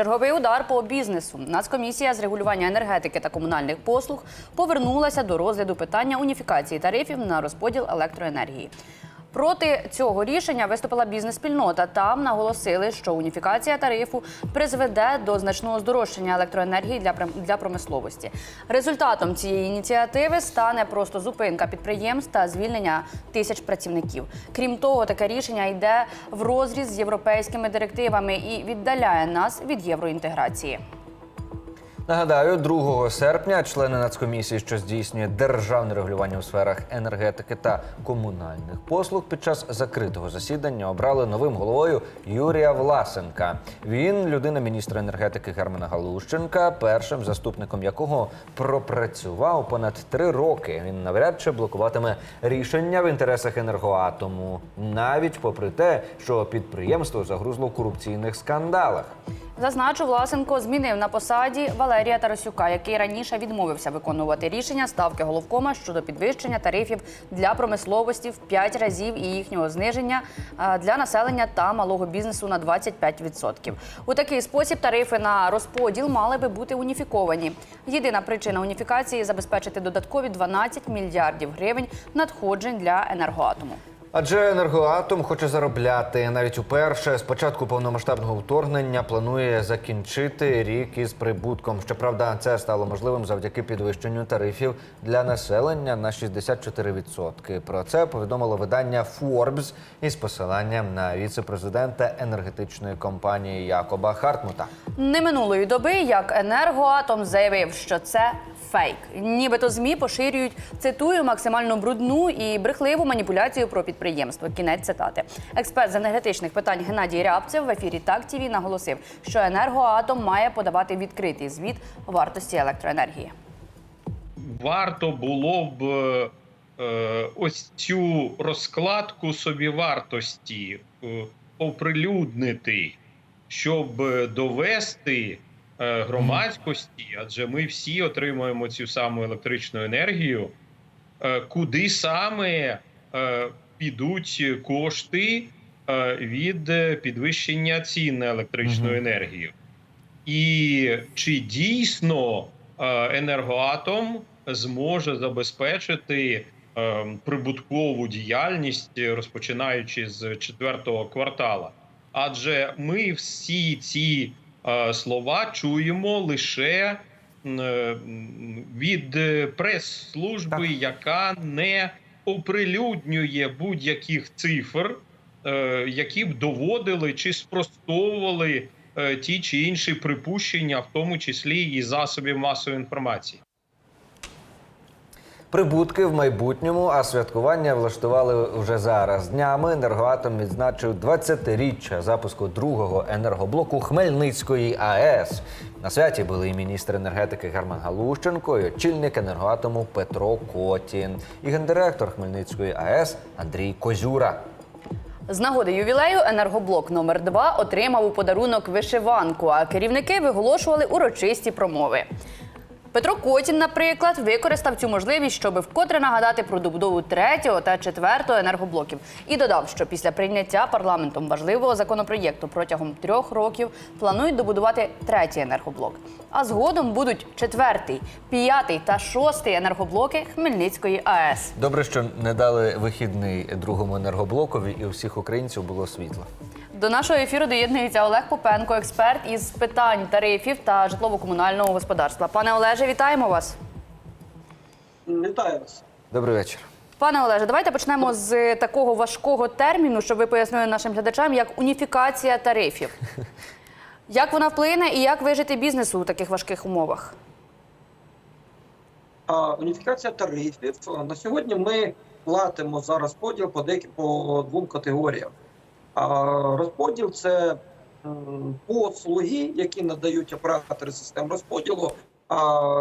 Черговий удар по бізнесу. Нацкомісія з регулювання енергетики та комунальних послуг повернулася до розгляду питання уніфікації тарифів на розподіл електроенергії. Проти цього рішення виступила бізнес-спільнота. Там наголосили, що уніфікація тарифу призведе до значного здорожчання електроенергії для для промисловості. Результатом цієї ініціативи стане просто зупинка підприємств та звільнення тисяч працівників. Крім того, таке рішення йде в розріз з європейськими директивами і віддаляє нас від євроінтеграції. Нагадаю, 2 серпня члени Нацкомісії, що здійснює державне регулювання у сферах енергетики та комунальних послуг, під час закритого засідання обрали новим головою Юрія Власенка. Він людина міністра енергетики Германа Галущенка, першим заступником якого пропрацював понад три роки. Він навряд чи блокуватиме рішення в інтересах енергоатому, навіть попри те, що підприємство загрузло в корупційних скандалах. Зазначу, Власенко змінив на посаді Валерія Тарасюка, який раніше відмовився виконувати рішення ставки головкома щодо підвищення тарифів для промисловості в 5 разів і їхнього зниження е, для населення та малого бізнесу на 25%. У такий спосіб тарифи на розподіл мали би бути уніфіковані. Єдина причина уніфікації забезпечити додаткові 12 мільярдів гривень надходжень для енергоатому. Адже енергоатом хоче заробляти навіть уперше. З початку повномасштабного вторгнення планує закінчити рік із прибутком. Щоправда, це стало можливим завдяки підвищенню тарифів для населення на 64%. Про це повідомило видання Forbes із посиланням на віце-президента енергетичної компанії Якоба Хартмута. Не минулої доби, як енергоатом заявив, що це фейк. Нібито змі поширюють цитую максимально брудну і брехливу маніпуляцію про підприємство. Кінець цитати. Експерт з енергетичних питань Геннадій Рябцев в ефірі Так ТІВІ наголосив, що енергоатом має подавати відкритий звіт вартості електроенергії. варто було б е, ось цю розкладку собівартості е, оприлюднити, щоб довести е, громадськості, адже ми всі отримуємо цю саму електричну енергію, е, куди саме е, підуть кошти е, від е, підвищення цін на електричну Мгм. енергію. І чи дійсно е, енергоатом зможе забезпечити прибуткову діяльність, розпочинаючи з четвертого квартала? Адже ми всі ці слова чуємо лише від прес-служби, яка не оприлюднює будь-яких цифр, е, які б доводили чи спростовували е, ті чи інші припущення, в тому числі і засобів масової інформації. Прибутки в майбутньому, а святкування влаштували вже зараз. Днями енергоатом відзначив 20-річчя запуску другого енергоблоку Хмельницької АЕС. На святі були і міністр енергетики Герман Галущенко, і очільник енергоатому Петро Котін, і гендиректор Хмельницької АЕС Андрій Козюра. З нагоди ювілею енергоблок номер 2 отримав у подарунок вишиванку, а керівники виголошували урочисті промови. Петро Котін, наприклад, використав цю можливість, щоб вкотре нагадати про добудову третього та четвертого енергоблоків, і додав, що після прийняття парламентом важливого законопроєкту протягом трьох років планують добудувати третій енергоблок. А згодом будуть четвертий, п'ятий та шостий енергоблоки Хмельницької АЕС. Добре, що не дали вихідний другому енергоблокові, і у всіх українців було світло. До нашого ефіру доєднується Олег Попенко, експерт із питань тарифів та житлово-комунального господарства. Пане Олеже, вітаємо вас. Вітаю вас. Добрий вечір. Пане Олеже, давайте почнемо з такого важкого терміну, щоб ви пояснили нашим глядачам, як уніфікація тарифів. Як вона вплине і як вижити бізнесу у таких важких умовах? А, уніфікація тарифів. На сьогодні ми платимо за розподіл по деякі по двом категоріям. А, розподіл це послуги, які надають оператори систем розподілу,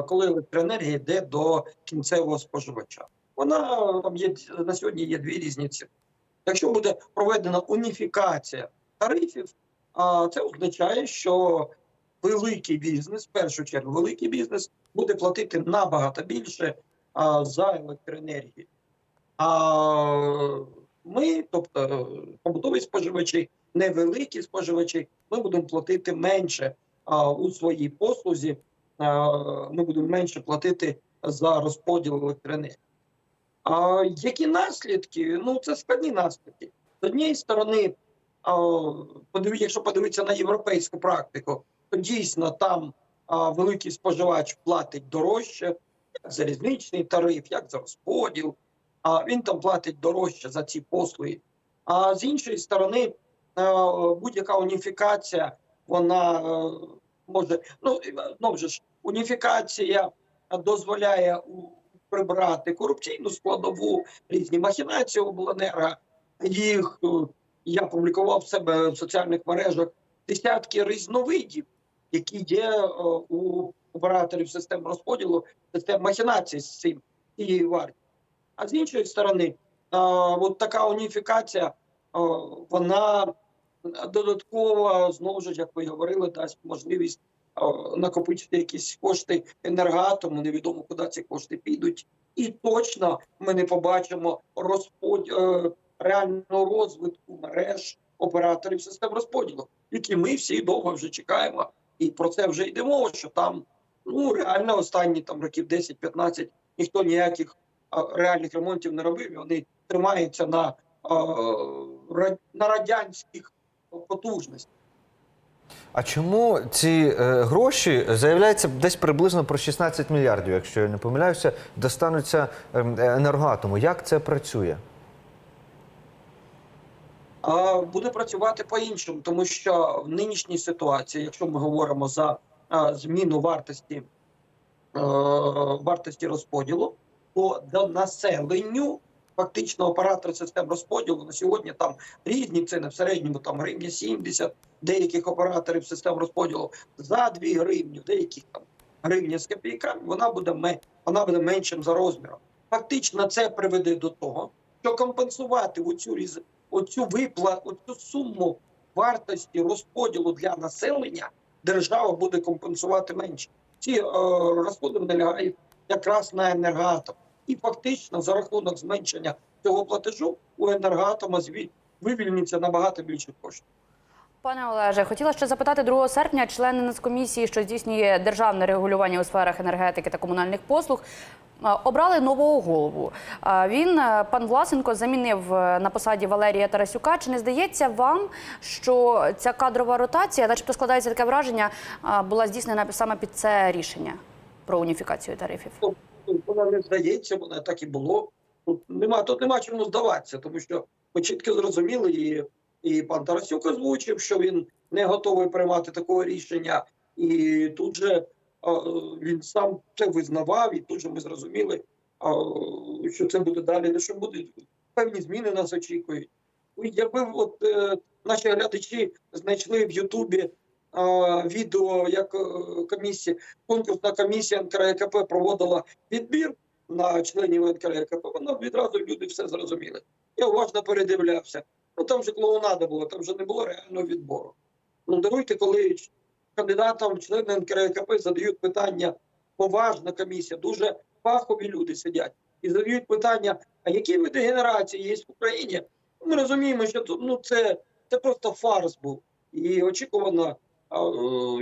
коли електроенергія йде до кінцевого споживача. Вона там є на сьогодні є дві різні ціни. Якщо буде проведена уніфікація тарифів, це означає, що великий бізнес, в першу чергу, великий бізнес буде платити набагато більше за електроенергію. А ми, тобто побутові споживачі, невеликі споживачі, ми будемо платити менше у своїй послузі, ми будемо менше платити за розподіл електроенергії. А які наслідки? Ну це складні наслідки. З однієї сторони, якщо подивитися на європейську практику, то дійсно там великий споживач платить дорожче, як за різничний тариф, як за розподіл. А він там платить дорожче за ці послуги. А з іншої сторони, е, будь-яка уніфікація, вона е, може ну е, знову ж уніфікація дозволяє прибрати корупційну складову, різні махінації обленерго. Їх е, я публікував себе в соціальних мережах десятки різновидів, які є е, у операторів систем розподілу, систем махінацій з цим і вартістю. А з іншої сторони, от така уніфікація, вона додатково, знову ж, як ви говорили, дасть можливість накопичити якісь кошти енергоатому, невідомо куди ці кошти підуть. І точно ми не побачимо розпод... е, реального розвитку мереж операторів систем розподілу, які ми всі довго вже чекаємо. І про це вже йде мова, що там ну реально останні там років 10-15 ніхто ніяких реальних ремонтів не робив. і Вони тримаються на, на радянських потужностях. А чому ці е, гроші заявляється десь приблизно про 16 мільярдів, якщо я не помиляюся, достануться ем, енергоатому? Як це працює? Буде працювати по-іншому, тому що в нинішній ситуації, якщо ми говоримо за зміну вартості е, вартості розподілу, то населенню фактично оператор систем розподілу на сьогодні там різні ціни в середньому там гривня 70, деяких операторів систем розподілу за 2 гривні, деяких там гривня з копійками, вона буде вона буде меншим за розміром. Фактично, це приведе до того, що компенсувати оцю оцю виплату, оцю суму вартості розподілу для населення держава буде компенсувати менше. Ці е, розходи налягають якраз на енергоатом. І фактично за рахунок зменшення цього платежу у енергоатома вивільниться набагато більше коштів. Пане Олеже, хотіла ще запитати 2 серпня члени Нацкомісії, що здійснює державне регулювання у сферах енергетики та комунальних послуг, обрали нового голову. Він, е, пан Власенко, замінив е, на посаді Валерія Тарасюка. Чи не здається вам, що ця кадрова ротація, начебто складається таке враження, була здійснена саме під це рішення про уніфікацію тарифів? Ну, Вона не здається, вона так і було. Тут нема, тут нема чому здаватися, тому що ми чітко зрозуміли, і, і пан Тарасюк озвучив, що він не готовий приймати такого рішення. І тут же а, він сам це визнавав, і тут же ми зрозуміли, а, що це буде далі, що буде певні зміни нас очікують. Якби от е, наші глядачі знайшли в Ютубі відео, як е, комісія, конкурсна комісія НКРЕКП проводила відбір на членів НКРЕКП, воно відразу люди все зрозуміли. Я уважно передивлявся. Ну там же клоунада була, там же не було реального відбору. Ну даруйте, коли кандидатам в члени НКРЕКП задають питання, поважна комісія, дуже фахові люди сидять і задають питання: а які види генерації є в Україні? Ми розуміємо, що ну це, це просто фарс був. І очікувано,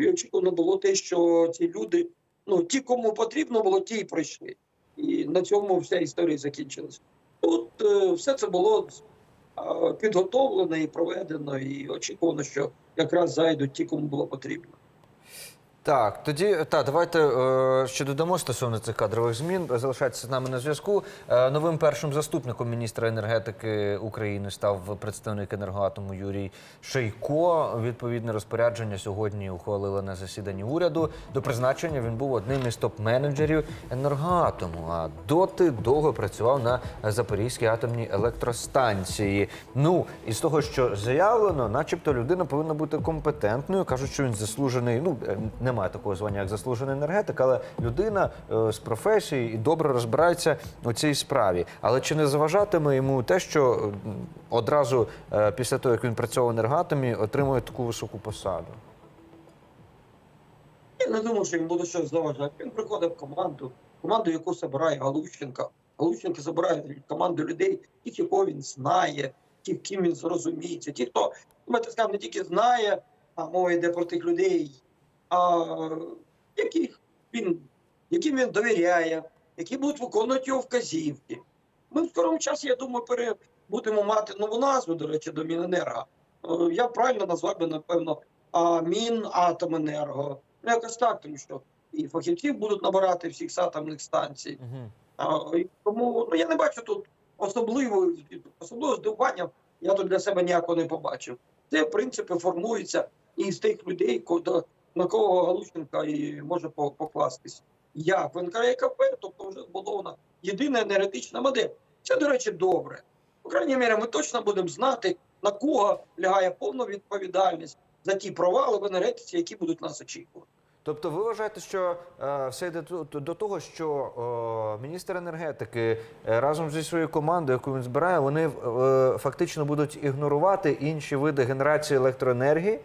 і очікувано було те, що ці люди, ну ті, кому потрібно було, ті й пройшли. І на цьому вся історія закінчилася. Тут е, все це було підготовлено і проведено, і очікувано, що якраз зайдуть ті, кому було потрібно. Так, тоді та давайте е, ще додамо стосовно цих кадрових змін. Залишайтеся з нами на зв'язку. Е, новим першим заступником міністра енергетики України став представник енергоатому Юрій Шейко. Відповідне розпорядження сьогодні ухвалили на засіданні уряду. До призначення він був одним із топ-менеджерів енергоатому. А доти довго працював на Запорізькій атомній електростанції. Ну і з того, що заявлено, начебто людина повинна бути компетентною. кажуть, що він заслужений. Ну е, немає такого звання, як заслужений енергетик, але людина е, з професії і добре розбирається у цій справі. Але чи не заважатиме йому те, що е, одразу е, після того, як він працював в енергоатомі, отримує таку високу посаду? Я не думаю, що їм буде щось заважати. Він приходить в команду, команду, яку збирає Галущенка. Галущенко збирає команду людей, тих, якого він знає, тих, ким він зрозуміється. Ті, хто давайте скажемо, не тільки знає, а мова йде про тих людей, а, яких він, яким він довіряє, які будуть виконувати його вказівки. Ми в скорому часі, я думаю, пере, будемо мати нову назву, до речі, до Міненерго. Е, Я правильно назвав би, напевно, Мінатоменерго. Ну, якось так, тому що і фахівців будуть набирати всіх з атомних станцій. Мгм. А, і тому ну, я не бачу тут особливого, особливого здивування, я тут для себе ніякого не побачив. Це, в принципі, формується із тих людей, кого- на кого Галущенка і може по- покластись. Як в НКРКП, тобто вже збудована єдина енергетична модель. Це, до речі, добре. По крайній мірі, ми точно будемо знати, на кого лягає повна відповідальність за ті провали в енергетиці, які будуть нас очікувати. Тобто, ви вважаєте, що е, все йде до того, що е, міністр енергетики е, разом зі своєю командою, яку він збирає, вони е, фактично будуть ігнорувати інші види генерації електроенергії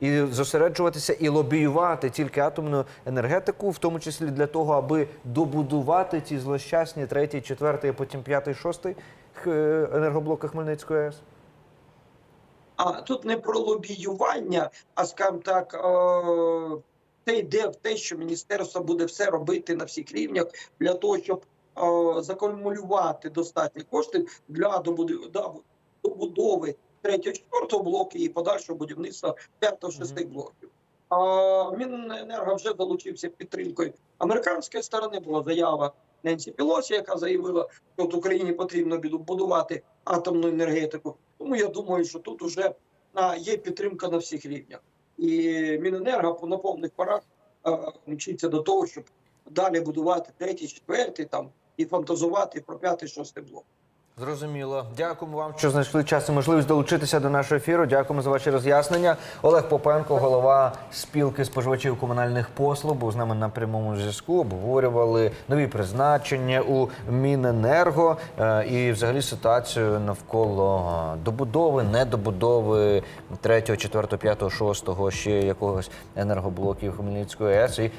і зосереджуватися і лобіювати тільки атомну енергетику, в тому числі для того, аби добудувати ті злощасні третій, четвертий, а потім п'ятий, шостий енергоблоки Хмельницької АЕС? А тут не про лобіювання, а скажімо так, е, це йде в те, що міністерство буде все робити на всіх рівнях для того, щоб е, закумулювати достатні кошти для добудови третього, четвертого блоку і подальшого будівництва п'ятого, шести блоків. А Міненерго вже залучився підтримкою американської сторони. Була заява Ненсі Пілосі, яка заявила, що от Україні потрібно будувати атомну енергетику. Тому я думаю, що тут вже є підтримка на всіх рівнях. І Міненерго по- на повних парах мчиться до того, щоб далі будувати третій, четвертий там і фантазувати про п'ятий, шостий блок. Зрозуміло. Дякуємо вам, що знайшли час і можливість долучитися до нашого ефіру. Дякуємо за ваші роз'яснення. Олег Попенко, голова спілки споживачів комунальних послуг, був з нами на прямому зв'язку. Обговорювали нові призначення у Міненерго е, і взагалі ситуацію навколо добудови, недобудови третього, четвертого, п'ятого, шостого ще якогось енергоблоків Хмельницької АЕС і